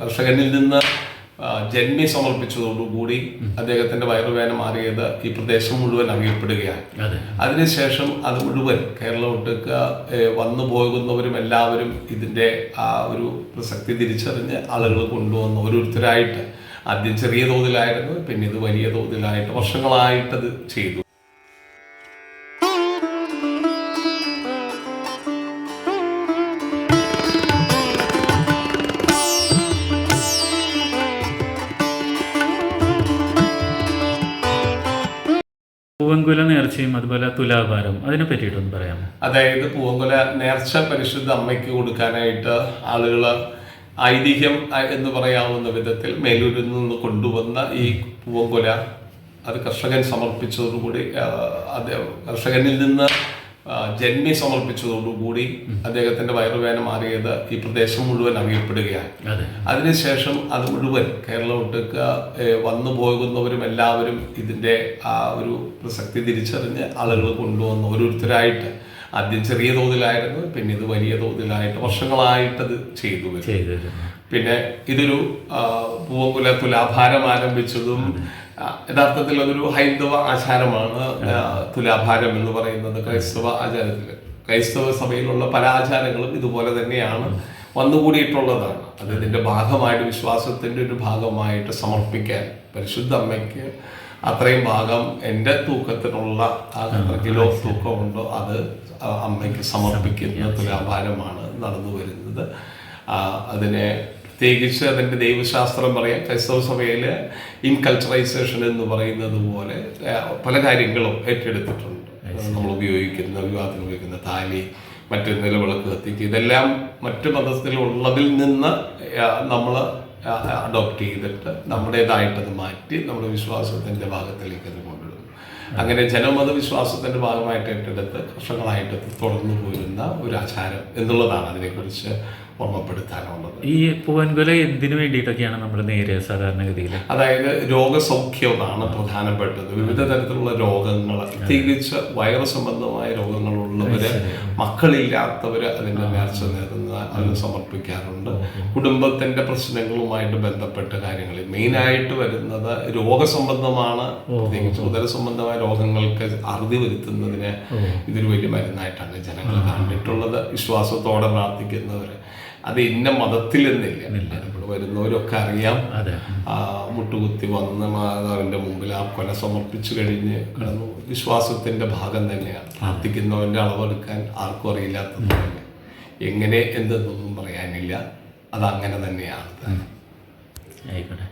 കർഷകനിൽ നിന്ന് ജന്മി സമർപ്പിച്ചതോടുകൂടി അദ്ദേഹത്തിന്റെ വയറുവേദന മാറിയത് ഈ പ്രദേശം മുഴുവൻ അറിയപ്പെടുകയാണ്. അതെ. അതിനുശേഷം അത് മുഴുവൻ കേരളം ഒട്ടുക്ക വന്നു പോകുന്നവരും എല്ലാവരും ഇതിന്റെ ആ ഒരു പ്രസക്തി തിരിച്ചറിഞ്ഞ് ആളുകൾ കൊണ്ടുവന്ന് ഓരോരുത്തരായിട്ട്. ആദ്യം ചെറിയ തോതിലായിരുന്നു പിന്നെ ഇത് വലിയ തോതിലായിട്ട് വർഷങ്ങളായിട്ടത് ചെയ്തു. പൂവൻകുല നേർച്ചയും അതുപോലെ തുലാഭാരം അതിനെ പറ്റിയിട്ടൊന്ന് പറയാമോ? അതായത് പൂവങ്കുല നേർച്ച പരിശുദ്ധ അമ്മയ്ക്ക് കൊടുക്കാനായിട്ട് ആളുകൾ ഐതിഹ്യം എന്ന് പറയാവുന്ന വിധത്തിൽ മേലൂരിൽ നിന്ന് കൊണ്ടുവന്ന ഈ പൂവങ്കുല അത് കർഷകൻ സമർപ്പിച്ചതോടുകൂടി കർഷകനിൽ നിന്ന് ജന്മി സമർപ്പിച്ചതോടുകൂടി അദ്ദേഹത്തിന്റെ വയറുവേന മാറിയത് ഈ പ്രദേശം മുഴുവൻ അറിയപ്പെടുകയാണ്. അതെ. അതിനുശേഷം അത് മുഴുവൻ കേരളം ഒട്ടുക്ക വന്നു പോകുന്നവരും എല്ലാവരും ഇതിന്റെ ആ ഒരു പ്രസക്തി തിരിച്ചറിഞ്ഞ് ആളുകൾ കൊണ്ടുവന്ന് ഓരോരുത്തരായിട്ട് ആദ്യം ചെറിയ തോതിലായിരുന്നു പിന്നെ ഇത് വലിയ തോതിലായിട്ട് വർഷങ്ങളായിട്ടത് ചെയ്തു പിന്നെ ഇതൊരു പൂവങ്കുല തുലാഭാരം ആരംഭിച്ചതും യഥാർത്ഥത്തിൽ അതൊരു ഹൈന്ദവ ആചാരമാണ് തുലാഭാരം എന്ന് പറയുന്നത് ക്രൈസ്തവ ആചാരത്തിൽ. ക്രൈസ്തവ സഭയിലുള്ള പല ആചാരങ്ങളും ഇതുപോലെ തന്നെയാണ് വന്നുകൂടിയിട്ടുള്ളതാണ്. അത് ഇതിന്റെ ഭാഗമായിട്ട് വിശ്വാസത്തിന്റെ ഒരു ഭാഗമായിട്ട് സമർപ്പിക്കാൻ പരിശുദ്ധ അമ്മയ്ക്ക് അത്രയും ഭാഗം എന്റെ തൂക്കത്തിനുള്ള എത്ര കിലോ തൂക്കമുണ്ടോ അത് അമ്മയ്ക്ക് സമർപ്പിക്കുന്ന തുലാഭാരമാണ് നടന്നു വരുന്നത്. അതിനെ പ്രത്യേകിച്ച് അതിന്റെ ദൈവശാസ്ത്രം പറയാം. ക്രൈസ്തവ സഭയിൽ ഇൻകൾച്ചറൈസേഷൻ എന്ന് പറയുന്നത് പോലെ പല കാര്യങ്ങളും ഏറ്റെടുത്തിട്ടുണ്ട്. നമ്മൾ ഉപയോഗിക്കുന്ന വിവാഹത്തിന് ഉപയോഗിക്കുന്ന താലി മറ്റു നിലവിളക്ക് കത്തിക്ക്. ഇതെല്ലാം മറ്റു മതത്തിലുള്ളതിൽ നിന്ന് നമ്മൾ അഡോപ്റ്റ് ചെയ്തിട്ട് നമ്മുടേതായിട്ടത് മാറ്റി നമ്മുടെ വിശ്വാസത്തിന്റെ ഭാഗത്തിലേക്ക് അത് കൊണ്ടുവരുന്നു. അങ്ങനെ ജനമത വിശ്വാസത്തിന്റെ ഭാഗമായിട്ട് ഏറ്റെടുത്ത് വർഷങ്ങളായിട്ട് തുടർന്നു പോരുന്ന ഒരു ആചാരം എന്നുള്ളതാണ് അതിനെക്കുറിച്ച് ഓർമ്മപ്പെടുത്താനുള്ളത് ഈ പൂവൻകുല എന്തിനു വേണ്ടിയിട്ടൊക്കെയാണ് നമ്മൾ നേരിയ സാധാരണഗതിയിൽ? അതായത് രോഗസൗഖ്യമാണ് പ്രധാനപ്പെട്ടത്. വിവിധ തരത്തിലുള്ള രോഗങ്ങൾ പ്രത്യേകിച്ച് വൈറസ് സംബന്ധമായ രോഗങ്ങളുള്ളവര് മക്കളില്ലാത്തവര് അതിന്റെ നേർച്ച നേരുന്ന അതിന് സമർപ്പിക്കാറുണ്ട്. കുടുംബത്തിന്റെ പ്രശ്നങ്ങളുമായിട്ട് ബന്ധപ്പെട്ട കാര്യങ്ങൾ മെയിനായിട്ട് വരുന്നത് രോഗസംബന്ധമാണ്. പ്രത്യേകിച്ച് ഉദര സംബന്ധമായ രോഗങ്ങൾക്ക് അറുതി വരുത്തുന്നതിന് ഇതൊരു വലിയ മരുന്നായിട്ടാണ് ജനങ്ങൾ കണ്ടിട്ടുള്ളത്. വിശ്വാസത്തോടെ പ്രാർത്ഥിക്കുന്നവര്. അത് ഇന്ന മതത്തിൽ എന്നില്ല ഇവിടെ വരുന്നവരൊക്കെ അറിയാം. മുട്ടുകുത്തി വന്ന മാതാവിന്റെ മുമ്പിൽ ആ കൊല സമർപ്പിച്ചു കഴിഞ്ഞ് കിടന്നു. വിശ്വാസത്തിന്റെ ഭാഗം തന്നെയാണ്. പ്രാർത്ഥിക്കുന്നവന്റെ അളവെടുക്കാൻ ആർക്കും അറിയില്ലാത്തത് തന്നെ. എങ്ങനെ എന്തെന്നൊന്നും പറയാനില്ല. അത് അങ്ങനെ തന്നെയാണ് ആയിക്കോട്ടെ.